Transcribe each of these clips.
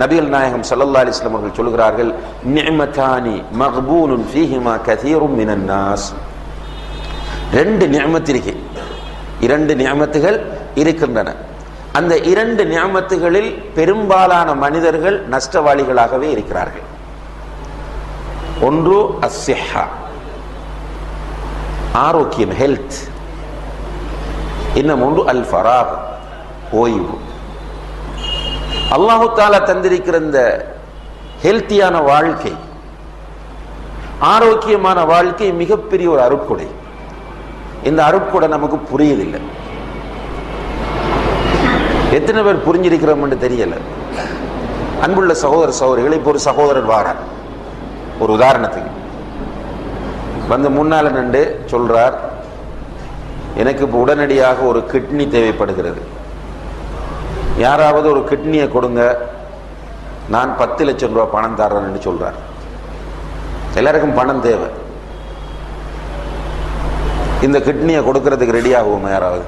நபிகள் நாயகம் ஸல்லல்லாஹு அலிஸ்லாம் அவர்கள் சொல்கிறார்கள் நிஅமதானி மஹ்பூனும் ஃபீஹிமா கதீரும் மினன்னாஸ் ரெண்டு நியமத்து இருக்கு. இரண்டு நியமத்துகள் இருக்கின்றன. அந்த இரண்டு நியமத்துகளில் பெரும்பாலான மனிதர்கள் நஷ்டவாளிகளாகவே இருக்கிறார்கள். ஒன்று அஸ்யஹா ஆரோக்கியம் ஹெல்த் இன்னும் ஒன்று அல் ஃபராக் ஓய்வு. அல்லாஹு தாலா தந்திருக்கிற இந்த ஹெல்த்தியான வாழ்க்கை ஆரோக்கியமான வாழ்க்கை மிகப்பெரிய ஒரு அருட்கொடை. இந்த அருட்கொடை நமக்கு புரியுதில்லை எத்தனை பேர் புரிஞ்சிருக்கிறோம்னு தெரியல. அன்புள்ள சகோதர சகோதரிகள் இப்போ ஒரு சகோதரர் வாரார். ஒரு உதாரணத்துக்கு. வந்து முன்னால நின்று சொல்றார் எனக்கு இப்போ உடனடியாக ஒரு கிட்னி தேவைப்படுகிறது. யாராவது ஒரு கிட்னியை கொடுங்க நான் பத்து லட்சம் ரூபாய் பணம் தர்றேன்னு சொல்றார். எல்லாருக்கும் பணம் தேவை. இந்த கிட்னியை கொடுக்கறதுக்கு ரெடி ஆகுவோம் யாராவது?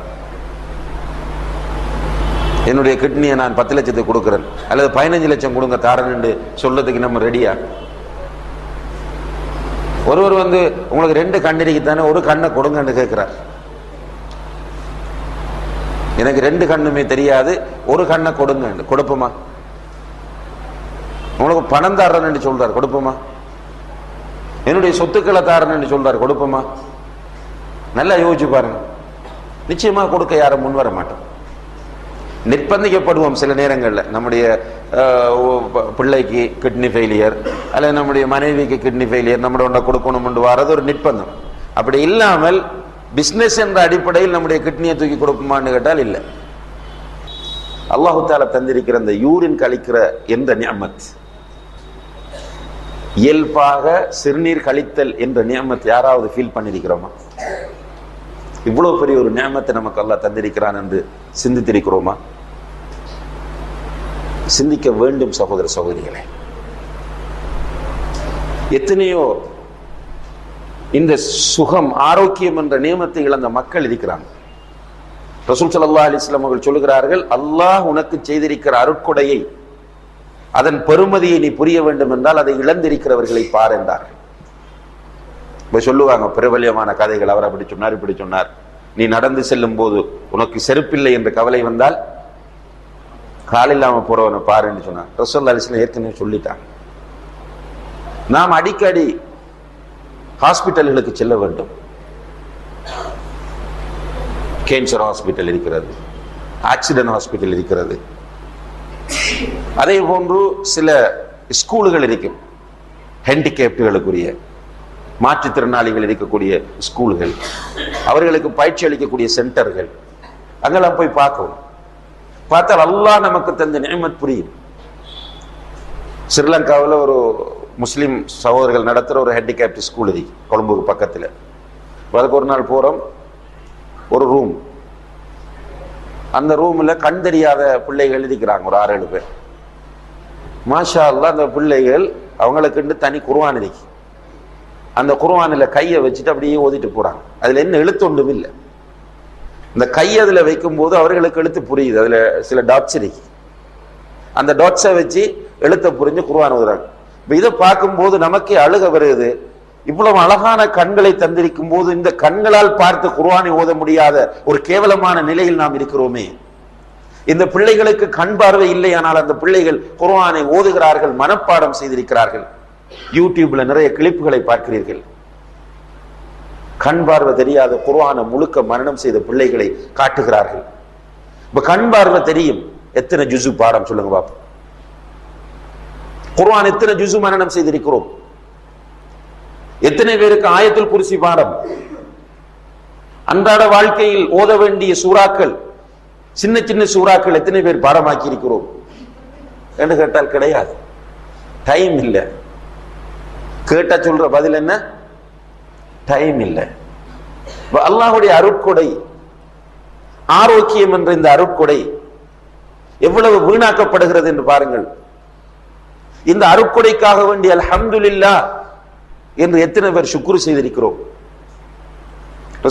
என்னுடைய கிட்னியை நான் பத்து லட்சத்துக்கு கொடுக்குறேன் அல்லது பதினஞ்சு லட்சம் கொடுங்க தாரன்னு சொல்றதுக்கு நம்ம ரெடியா ஒருவர் வந்து உங்களுக்கு ரெண்டு கண்ணடிக்கு தானே ஒரு கண்ணை கொடுங்கன்னு கேட்குறார். எனக்கு ரெண்டு கண்ணுமே தெரியாது ஒரு கண்ணை கொடுங்க. கொடுப்போமா? உங்களுக்கு பணம் தர்றேன்னு சொல்றாரு கொடுப்போமா? என்னுடைய சொத்துக்களை தாரன்னு சொல்றாரு கொடுப்போமா? நல்லா யோசிச்சு பாருங்க. நிச்சயமா கொடுக்க யாரும் முன் வர மாட்டோம். நிர்பந்திக்கப்படுவோம் சில நேரங்களில். நம்முடைய பிள்ளைக்கு கிட்னி ஃபெயிலியர் அல்லது நம்முடைய மனைவிக்கு கிட்னி ஃபெயிலியர் நம்மளோட ஒன்றை கொடுக்கணும் வர்றது ஒரு நிர்பந்தம். அப்படி இல்லாமல் பிசினஸ் என்ற அடிப்படையில் நம்முடைய கிட்னியை தூக்கி கொடுக்குமான்னு கேட்டால் இல்லை. அல்லாஹு தாலா தந்திருக்கிற அந்த யூரின் கழிக்கிற எந்த நியமத்? இயல்பாக சிறுநீர் கழித்தல் என்ற நியமத் யாராவது ஃபீல் பண்ணியிருக்கிறோமா இவ்வளவு பெரிய ஒரு நியமத்தை நமக்கு அல்லாஹ் தந்திருக்கிறான் என்று சிந்தித்திருக்கிறோமா? சிந்திக்க வேண்டும் சகோதர சகோதரிகளே. எத்தனையோ இந்த சுகம் ஆரோக்கியம் என்ற நியமத்தை இழந்த மக்கள் இருக்கிறாங்க. ரசூல் சல்லா அலிஸ்லாம் அவர்கள் சொல்லுகிறார்கள் அல்லாஹ் உனக்கு செய்திருக்கிற அருட்கொடையை அதன் பெருமதியை நீ புரிய வேண்டும் என்றால் அதை இழந்திருக்கிறவர்களை பார் என்றார்கள். இப்ப சொல்லுவாங்க பிரபல்யமான கதைகள் அவர் அப்படி சொன்னார் இப்படி சொன்னார். நீ நடந்து செல்லும் போது உனக்கு செருப்பில்லை என்ற கவலை வந்தால் கால் இல்லாம போறவனை பாருன்னு சொன்னார். ரசோல்லா அலிஸ்லாம் ஏற்கனவே சொல்லிட்டாங்க. நாம் அடிக்கடி ஹாஸ்பிட்டல்களுக்கு செல்ல வேண்டும். கேன்சர் ஹாஸ்பிட்டல் இருக்கிறது. ஆக்சிடென்ட் ஹாஸ்பிட்டல் இருக்கிறது. அதே போன்று சில ஸ்கூல்கள் இருக்கும் ஹேண்டிகேப்டுகளுக்குரிய மாற்றுத்திறனாளிகள் இருக்கக்கூடிய ஸ்கூல்கள் அவர்களுக்கு பயிற்சி அளிக்கக்கூடிய சென்டர்கள் அங்கெல்லாம் போய் பார்க்கவும். பார்த்தால் எல்லாம் நமக்கு தந்த நியமத் புரியும். ஸ்ரீலங்காவில் ஒரு முஸ்லீம் சகோதரர்கள் நடத்துகிற ஒரு ஹேண்டிகேப்ட் ஸ்கூல் இது கொழும்புக்கு பக்கத்தில். அதுக்கு ஒரு நாள் போகிறோம் ஒரு ரூம் அந்த ரூமில் கண் தெரியாத பிள்ளைகள் எழுதிக்கிறாங்க ஒரு ஆறு ஏழு பேர். மாஷா அந்த பிள்ளைகள் அவங்களுக்குண்டு தனி குருவான் இருக்கு. அந்த குருவானில் கையை வச்சுட்டு அப்படியே ஓதிட்டு போகிறாங்க அதில் என்ன எழுத்து ஒன்றும் இல்லை. இந்த கை அதில் வைக்கும்போது அவர்களுக்கு எழுத்து புரியுது. அதில் சில டாட்ஸ் இருக்கு. அந்த டாட்ஸை வச்சு எழுத்தை புரிஞ்சு குருவான் ஓதுறாங்க. இதை இதை பார்க்கும்போது நமக்கே அழுக வருது. இவ்வளவு அழகான கண்களை தந்திருக்கும் போது இந்த கண்களால் பார்த்து குர்வானை ஓத முடியாத ஒரு கேவலமான நிலையில் நாம் இருக்கிறோமே. இந்த பிள்ளைகளுக்கு கண் பார்வை இல்லையானால் அந்த பிள்ளைகள் குர்வானை ஓதுகிறார்கள் மனப்பாடம் செய்திருக்கிறார்கள். யூடியூப்ல நிறைய கிளிப்புகளை பார்க்கிறீர்கள். கண் பார்வை தெரியாத குர்வானை முழுக்க மரணம் செய்த பிள்ளைகளை காட்டுகிறார்கள். இப்ப கண் பார்வை தெரியும். எத்தனை ஜுசு பாடம் சொல்லுங்க பாப்போம். குர்ஆன் எத்தனை ஜுசு மரணம் செய்திருக்கிறோம்? எத்தனை பேருக்கு ஆயத்தில் குறிசி பாடம்? அன்றாட வாழ்க்கையில் ஓத வேண்டிய சூறாக்கள் சின்ன சின்ன சூறாக்கள் எத்தனை பேர் பாடமாக்கி இருக்கிறோம் என்று கேட்டால் கிடையாது. டைம் இல்லை. கேட்டா சொல்ற பதில் என்ன? டைம் இல்லை. அல்லாஹுடைய அருட்கொடை ஆரோக்கியம் என்ற இந்த அருட்கொடை எவ்வளவு வீணாக்கப்படுகிறது என்று பாருங்கள். இந்த அருக்குடைக்காக வேண்டிய அல்ஹம்துலில்லாஹ் என்று எத்தனை பேர் சுக்குரு செய்திருக்கிறோம்?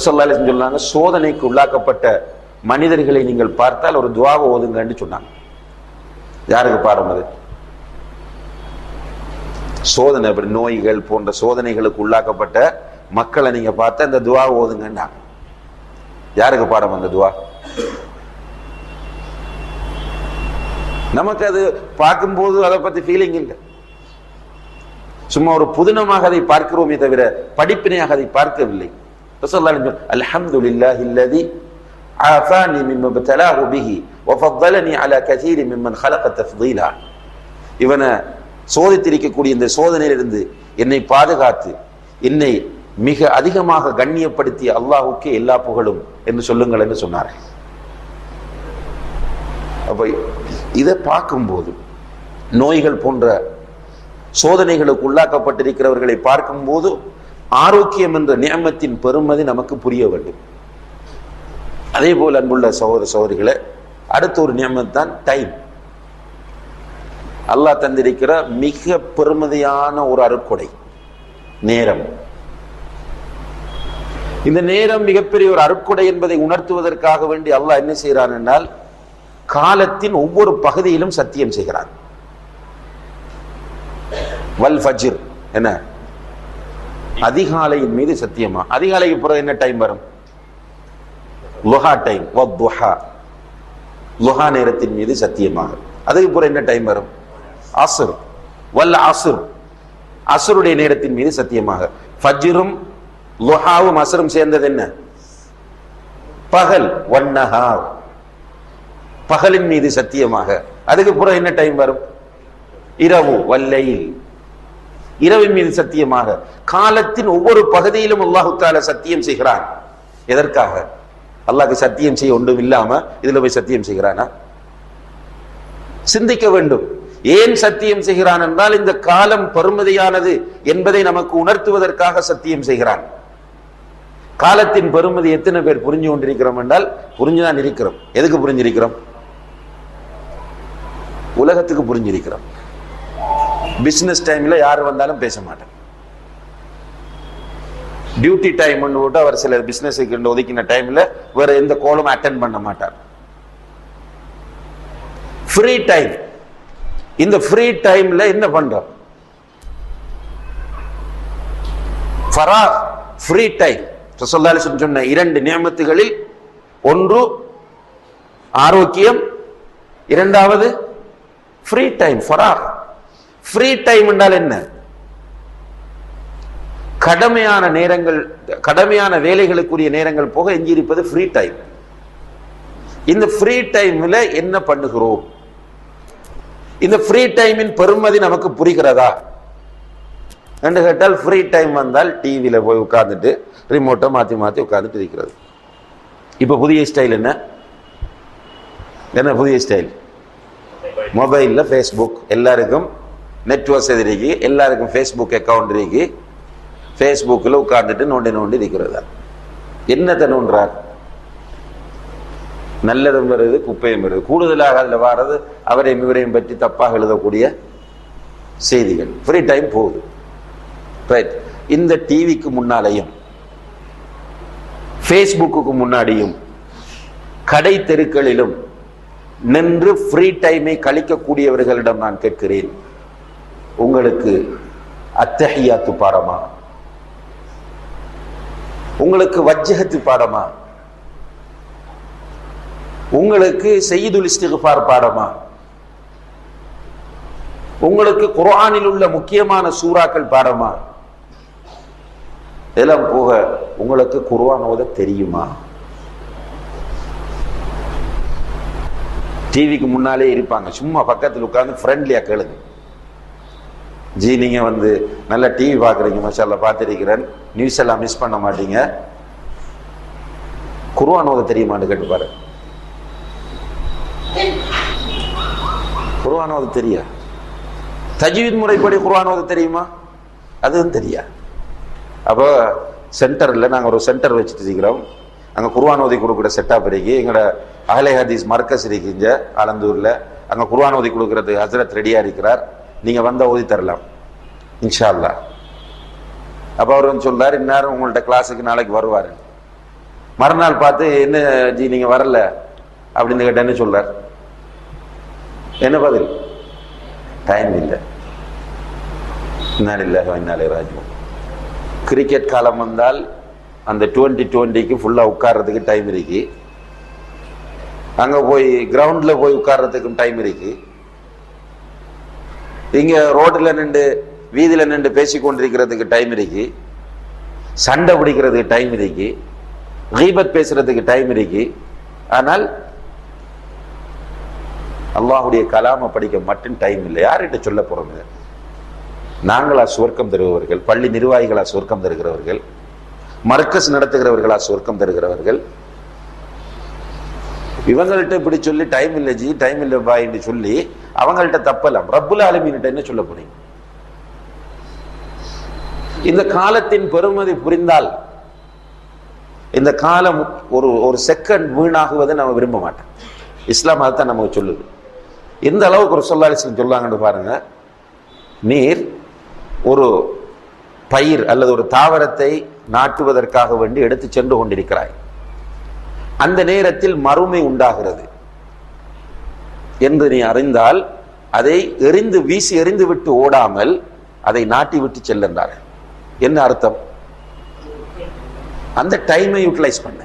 சொன்னாங்க சோதனைக்கு உள்ளாக்கப்பட்ட மனிதர்களை நீங்கள் பார்த்தால் ஒரு துவாவை ஓதுங்கன்னு சொன்னாங்க. யாருக்கு பாடம் அது? சோதனை நோய்கள் போன்ற சோதனைகளுக்கு உள்ளாக்கப்பட்ட மக்களை நீங்க பார்த்தா இந்த துவா ஓதுங்கன்னா யாருக்கு பாடம் அந்த துவா? நமக்கு அது பார்க்கும்போது அதை பத்தி ஃபீலிங் இல்லை. சும்மா ஒரு புதினமாக அதை பார்க்கிறோமே தவிர படிப்பினையாக அதை பார்க்கவில்லை. அல்ஹம்து இல்லாஹ் இல்லதி ஆஃபானி மிம்ம இவனை சோதித்திருக்கக்கூடிய இந்த சோதனையிலிருந்து என்னை பாதுகாத்து என்னை மிக அதிகமாக கண்ணியப்படுத்திய அல்லாஹுக்கே எல்லா புகழும் என்று சொல்லுங்கள் என்று சொன்னார்கள். அப்போ இதை பார்க்கும்போது நோய்கள் போன்ற சோதனைகளுக்கு உள்ளாக்கப்பட்டிருக்கிறவர்களை பார்க்கும்போது ஆரோக்கியம் என்ற நியமத்தின் பெருமதி நமக்கு புரிய வேண்டும். அதே போல் அன்புள்ள சகோதர சகோதரிகளை அடுத்த ஒரு நியமம் தான் டைம். அல்லாஹ் தந்திருக்கிற மிக பெருமதியான ஒரு அருட்கொடை நேரம். இந்த நேரம் மிகப்பெரிய ஒரு அருட்கொடை என்பதை உணர்த்துவதற்காக வேண்டி அல்லாஹ் என்ன செய்கிறான் என்றால் காலத்தின் ஒவ்வொரு பகுதியிலும் சத்தியம் செய்கிறார். வல் ஃபஜிர் என்ன? அதிகாலையின் மீது சத்தியமா? அதிகாலைக்கு பிறகு என்ன டைம் வரும்? லுஹா டைம் வஹா லுஹா நேரத்தின் மீது சத்தியமாக. அதுக்கு பிறகு என்ன டைம் வரும்? அசுர். வல் அசுர். அசுருடைய நேரத்தின் மீது சத்தியமாக. ஃபஜ்ரும் லுஹாவும் அசுரும் சேர்ந்தது என்ன? பகல் ஒன்னஹார் பகலின் மீது சத்தியமாக. அதுக்கு பிறகு என்ன டைம் வரும்? இரவு வல்லையில். இரவின் மீது சத்தியமாக. காலத்தின் ஒவ்வொரு பகுதியிலும் அல்லாஹு தால சத்தியம் செய்கிறான். எதற்காக? அல்லாஹ்க்கு சத்தியம் செய்ய ஒன்றும் இல்லாம இதுல போய் சத்தியம் செய்கிறானா? சிந்திக்க வேண்டும். ஏன் சத்தியம் செய்கிறான் என்றால் இந்த காலம் பெருமதியானது என்பதை நமக்கு உணர்த்துவதற்காக சத்தியம் செய்கிறான். காலத்தின் பெருமதி எத்தனை பேர் புரிஞ்சு கொண்டிருக்கிறோம் என்றால் புரிஞ்சுதான் இருக்கிறோம். எதுக்கு புரிஞ்சிருக்கிறோம்? உலகத்துக்கு புரிஞ்சிருக்கிறோம். பிசினஸ் டைம்ல யார் வந்தாலும் பேச மாட்டேன். டியூட்டி டைம் போட்டு அவர் சில பிசினஸுக்கு ஒதுக்கின டைம்ல வேற எந்த கோலும் அட்டன் பண்ண மாட்டார். ஃப்ரீ டைம் இந்த ஃப்ரீ டைம்ல என்ன பண்றோம்? ஃபரார் ஃப்ரீ டைம் ரசல்லாலி சொன்ன இரண்டு நியமத்துகளில் ஒன்று ஆரோக்கியம் இரண்டாவது ஃப்ரீ டைம் ஃபரா ஃப்ரீ டைம் என்றால் என்ன? கடமையான நேரங்கள் கடமையான வேலைகளுக்குரிய நேரங்கள் போக எஞ்சி இருப்பது ஃப்ரீ டைம் இந்த ஃப்ரீ டைம்ல என்ன பண்ணுகிறோம்? இந்த ஃப்ரீ டைமின் பெருமதி நமக்கு புரிகிறதா? என்று கேட்டால் ஃப்ரீ டைம் வந்தால் டிவியில் போய் உட்காந்துட்டு ரிமோட்டை மாற்றி மாற்றி உட்காந்துட்டு இருக்கிறது. இப்போ புதிய ஸ்டைல் என்ன? என்ன புதிய ஸ்டைல் மொபைலில் ஃபேஸ்புக் எல்லாருக்கும் நெட் வசதி இருக்கு எல்லாருக்கும் ஃபேஸ்புக் அக்கௌண்ட் இருக்கு. ஃபேஸ்புக்கில் உட்கார்ந்துட்டு நோண்டி நோண்டி இருக்கிறதா என்னத்தை நோன்றார் நல்லதும் வருது குப்பையும் வருது. கூடுதலாக அதில் வாரது அவரையும் இவரையும் பற்றி தப்பாக எழுதக்கூடிய செய்திகள். ஃப்ரீ டைம் போகுது. ரைட் இந்த டிவிக்கு முன்னாலையும் ஃபேஸ்புக்கு முன்னாடியும் கடை தெருக்களிலும் நின்று ஃப்ரீ டைமை கழிக்கக்கூடியவர்களிடம் நான் கேட்கிறேன். உங்களுக்கு அத்தஹியாத்து பாடமா? உங்களுக்கு வஜ்ஜகத்து பாடமா? உங்களுக்கு செய்துல் இஸ்திகுபார் பாடமா? உங்களுக்கு குர்ஆனில் உள்ள முக்கியமான சூறாக்கள் பாடமா? இதெல்லாம் போக உங்களுக்கு குர்ஆன் ஓத தெரியுமா? டிவிக்கு முன்னாலே இருப்பாங்க. சும்மா பக்கத்தில் உட்காந்து ஃப்ரெண்ட்லியாக கேளுங்க. ஜி நீங்கள் வந்து நல்லா டிவி பார்க்குறீங்க மசாலா பார்த்துருக்கிறேன். நியூஸ் எல்லாம் மிஸ் பண்ண மாட்டீங்க. குருவான் ஓத தெரியுமான்னு கேட்டு பாரு. குர்ஆன் ஓத தெரியா? தஜ்வீத் முறைப்படி குருவான் ஓத தெரியுமா? அதுவும் தெரியா? அப்போ சென்டரில் நாங்கள் ஒரு சென்டர் வச்சுட்டு இருக்கிறோம். அங்கே குருவான் ஓதி கொடுக்குற செட்டாப் இருக்கு எங்களோட அகலை ஹதீஸ் மர்க்கஸ் இருக்கின்ற ஆலந்தூரில். அங்கே குர்வான் ஓதி கொடுக்கறது ஹசரத் ரெடியாக இருக்கிறார். நீங்கள் வந்தால் ஓதி தரலாம். இன்ஷா அல்லா அப்போ அவர் வந்து சொல்றாரு இந்நேரம் உங்கள்கிட்ட கிளாஸுக்கு நாளைக்கு வருவார். மறுநாள் பார்த்து என்ன ஜி நீங்கள் வரல? அப்படின்னு கேட்டேன்னு சொல்கிறார் சொல்றார். என்ன பதில்? டைம் இல்லை. இன்னாலே வ இன்னா கிரிக்கெட் காலம் வந்தால் அந்த டுவெண்ட்டி டுவெண்ட்டிக்கு ஃபுல்லாக உட்கார்றதுக்கு டைம் இருக்குது அங்கே போய் கிரவுண்டில் போய் உட்கார்றதுக்கும் டைம் இருக்கு. இங்கே ரோட்டில் நின்று வீதியில் நின்று பேசி கொண்டிருக்கிறதுக்கு டைம் இருக்கு. சண்டை பிடிக்கிறதுக்கு டைம் இருக்கு. ஹீபத் பேசுறதுக்கு டைம் இருக்கு. ஆனால் அல்லாஹுடைய கலாமை படிக்க மட்டும் டைம் இல்லை. யார்கிட்ட சொல்ல போறோம் இதை? நாங்களா சுவர்க்கம் தருபவர்கள் பள்ளி நிர்வாகிகளா சுவர்க்கம் தருகிறவர்கள் மர்க்கஸ் நடத்துகிறவர்களா சுவர்க்கம் தருகிறவர்கள் இவங்கள்ட்ட இப்படி சொல்லி டைம் இல்லை ஜி டைம் இல்லை பாயின்னு சொல்லி அவங்கள்ட்ட தப்பலாம் ரப்புல் ஆலமீன்கிட்ட என்ன சொல்ல போறீங்க? இந்த காலத்தின் பெருமதி புரிந்தால் இந்த காலம் ஒரு ஒரு செகண்ட் வீணாகுவதை நம்ம விரும்ப மாட்டோம். இஸ்லாம் அதுதான் நமக்கு சொல்லுது. எந்த அளவுக்கு ஒரு சொல்லாலிசன் சொல்லாங்கன்னு பாருங்க. நீர் ஒரு பயிர் அல்லது ஒரு தாவரத்தை நாட்டுவதற்காக வேண்டி எடுத்து சென்று கொண்டிருக்கிறாய். அந்த நேரத்தில் மறுமை உண்டாகிறது. என்று நீ அறிந்தால் அதை எறிந்து வீசி எரிந்து விட்டு ஓடாமல் அதை நாட்டி விட்டு செல்லுன்றார் என்ன அர்த்தம்? அந்த டைமை யூட்டிலைஸ் பண்ண.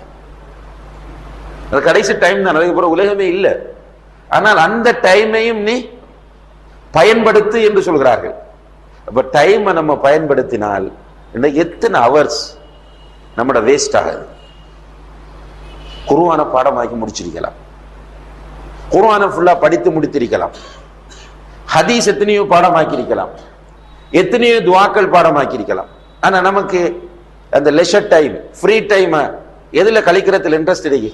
அது கடைசி டைம் தான். அதுக்கப்புறம் உலகமே இல்லை. ஆனால் அந்த டைமையும் நீ பயன்படுத்து என்று சொல்கிறார்கள். அப்ப டைமை நம்ம பயன்படுத்தினால் இன்னைக்கு எத்தனை ஹவர்ஸ் நம்மட வேஸ்ட் ஆகுது. குருவான பாடமாக்கி முடிச்சிருக்கலாம். குருவானை ஃபுல்லா படித்து முடித்திருக்கலாம். ஹதீஸ் எத்தனையோ பாடமாக்கியிருக்கலாம் எத்தனையோ துவாக்கள் பாடமாக்கியிருக்கலாம் ஆனா நமக்கு அந்த லெஷர் டைம் ஃப்ரீ டைம் எதுல கழிக்கிறதுல இன்ட்ரெஸ்ட் இருக்கு?